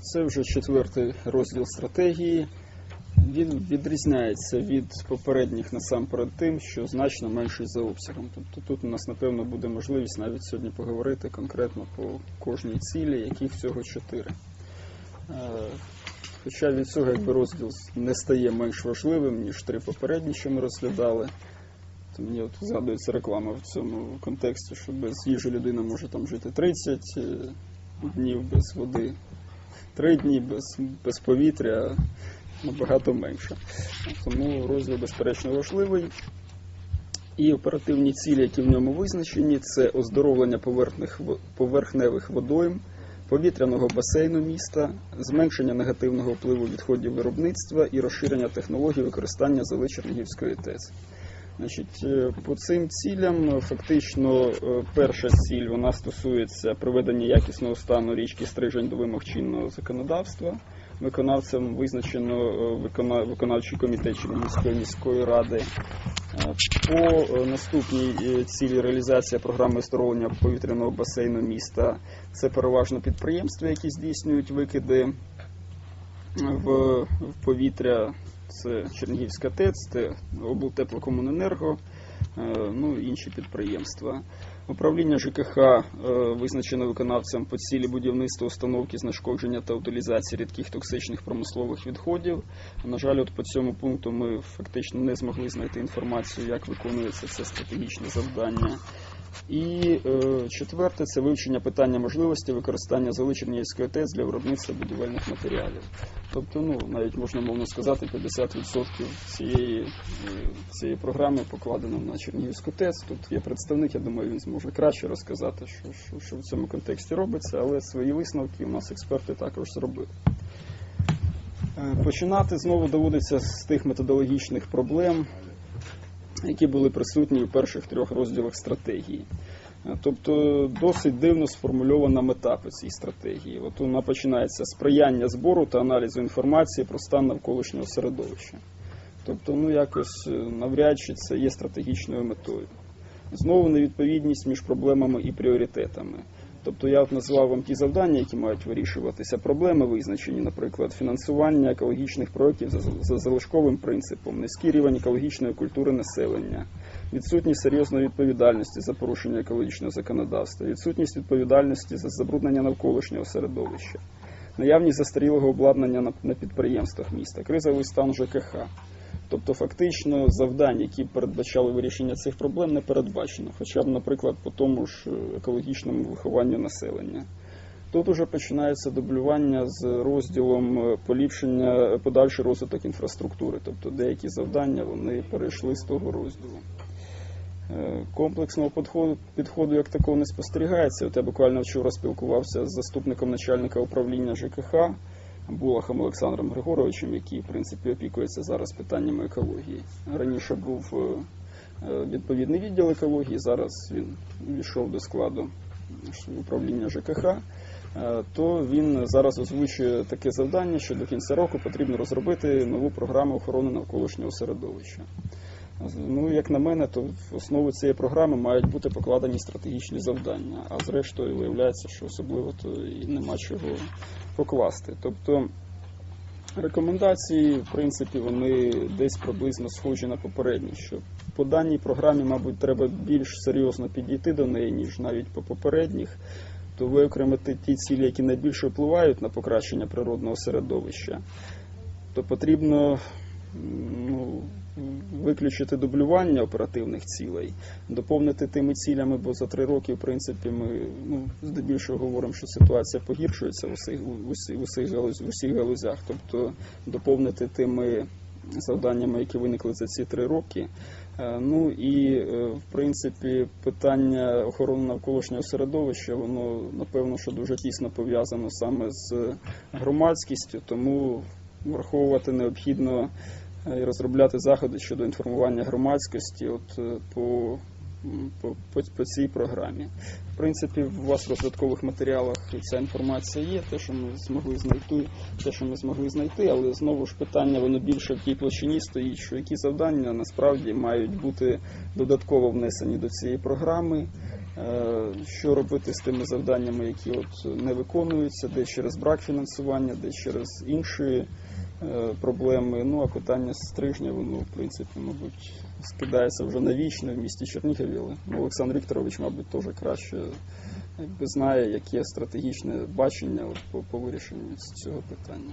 Це вже четвертий розділ стратегії. Він відрізняється від попередніх насамперед тим, що значно менший за обсягом. Тобто тут у нас, напевно, буде можливість навіть сьогодні поговорити конкретно по кожній цілі, яких всього чотири. Е, Хоча від цього якби розділ не стає менш важливим, ніж три попередні, що ми розглядали. То мені от згадується реклама в цьому контексті, що без їжі людина може там жити 30 е, днів без води, 3 дні без, без повітря набагато менше. Тому розділ, безперечно, важливий. І оперативні цілі, які в ньому визначені, це оздоровлення поверхневих водойм, повітряного басейну міста, зменшення негативного впливу відходів виробництва і розширення технологій використання золи Чернігівської ТЕЦ. Значить, е, по цим цілям е, фактично е, перша ціль вона стосується приведення якісного стану річки Стрижень до вимог чинного законодавства. Виконавцем визначено виконавчий комітет Чернігівської міської ради. По наступній цілі реалізація програми оздоровлення повітряного басейну міста це переважно підприємства, які здійснюють викиди в, в повітря. Це Чернігівська ТЕЦ, це облтеплокомуненерго, е, ну і інші підприємства. Управління ЖКХ е, визначено виконавцем по цілі будівництва установки знешкодження та утилізації рідких токсичних промислових відходів. На жаль, от по цьому пункту ми фактично не змогли знайти інформацію, як виконується це стратегічне завдання. І е, четверте це вивчення питання можливості використання Чернігівської ТЕЦ для виробництва будівельних матеріалів. Тобто, ну навіть можна мовно сказати, 50% цієї, е, цієї програми покладено на Чернігівську ТЕЦ. Тут є представник, я думаю, він зможе краще розказати, що, що, що в цьому контексті робиться, але свої висновки у нас експерти також зробили. Е, Починати знову доводиться з тих методологічних проблем, які були присутні у перших трьох розділах стратегії. Е, Тобто досить дивно сформульована мета по цій стратегії. От вона починається сприяння збору та аналізу інформації про стан навколишнього середовища. Тобто, ну якось е, навряд чи це є стратегічною метою. Знову невідповідність між проблемами і пріоритетами. Тобто я от назвав вам ті завдання, які мають вирішуватися. Проблеми визначені, наприклад, фінансування екологічних проєктів за, за залишковим принципом, низький рівень екологічної культури населення, відсутність серйозної відповідальності за порушення екологічного законодавства, відсутність відповідальності за забруднення навколишнього середовища, наявність застарілого обладнання на, на підприємствах міста, кризовий стан ЖКХ. Тобто, фактично, завдань, які передбачали вирішення цих проблем, не передбачено, хоча б, наприклад, по тому ж е, екологічному вихованню населення. Тут уже починається дублювання з розділом е, поліпшення е, подальший розвиток інфраструктури, тобто деякі завдання вони перейшли з того розділу. Комплексного підходу, підходу як такого не спостерігається. От я буквально вчора спілкувався з заступником начальника управління ЖКХ Булахом Олександром Григоровичем, який, в принципі, опікується зараз питаннями екології. Раніше був е, е, відповідний відділ екології, зараз він війшов до складу управління ЖКХ. Е, То він зараз озвучує таке завдання, що до кінця року потрібно розробити нову програму охорони навколишнього середовища. Ну, як на мене, то в основу цієї програми мають бути покладені стратегічні завдання, а зрештою виявляється, що особливо то і нема чого покласти. Тобто рекомендації, в принципі, вони десь приблизно схожі на попередні, що по даній програмі, мабуть, треба більш серйозно підійти до неї, ніж навіть по попередніх, то виокремити ті цілі, які найбільше впливають на покращення природного середовища, то потрібно ну, виключити дублювання оперативних цілей, доповнити тими цілями, бо за три роки, в принципі, ми ну, здебільшого говоримо, що ситуація погіршується в усіх, в усіх, в усіх, галузь, в усіх галузях. Тобто доповнити тими завданнями, які виникли за ці три роки. Е, Ну і е, в принципі питання охорони навколишнього середовища, воно напевно, що дуже тісно пов'язано саме з громадськістю, тому враховувати необхідно і розробляти заходи щодо інформування громадськості от, е, по, по, по, по цій програмі. В принципі, у вас в розвиткових матеріалах ця інформація є, те, що ми змогли знайти, те, що ми змогли знайти, але знову ж питання воно більше в тій площині стоїть, що які завдання насправді мають бути додатково внесені до цієї програми. Е, Що робити з тими завданнями, які от не виконуються, десь через брак фінансування, десь через інші е, проблеми. Ну а питання стрижня, воно в принципі, мабуть, скидається вже навічно в місті Чернігові. Але ну, Олександр Вікторович, мабуть, теж краще якби знає, яке стратегічне бачення по, по вирішенню цього питання.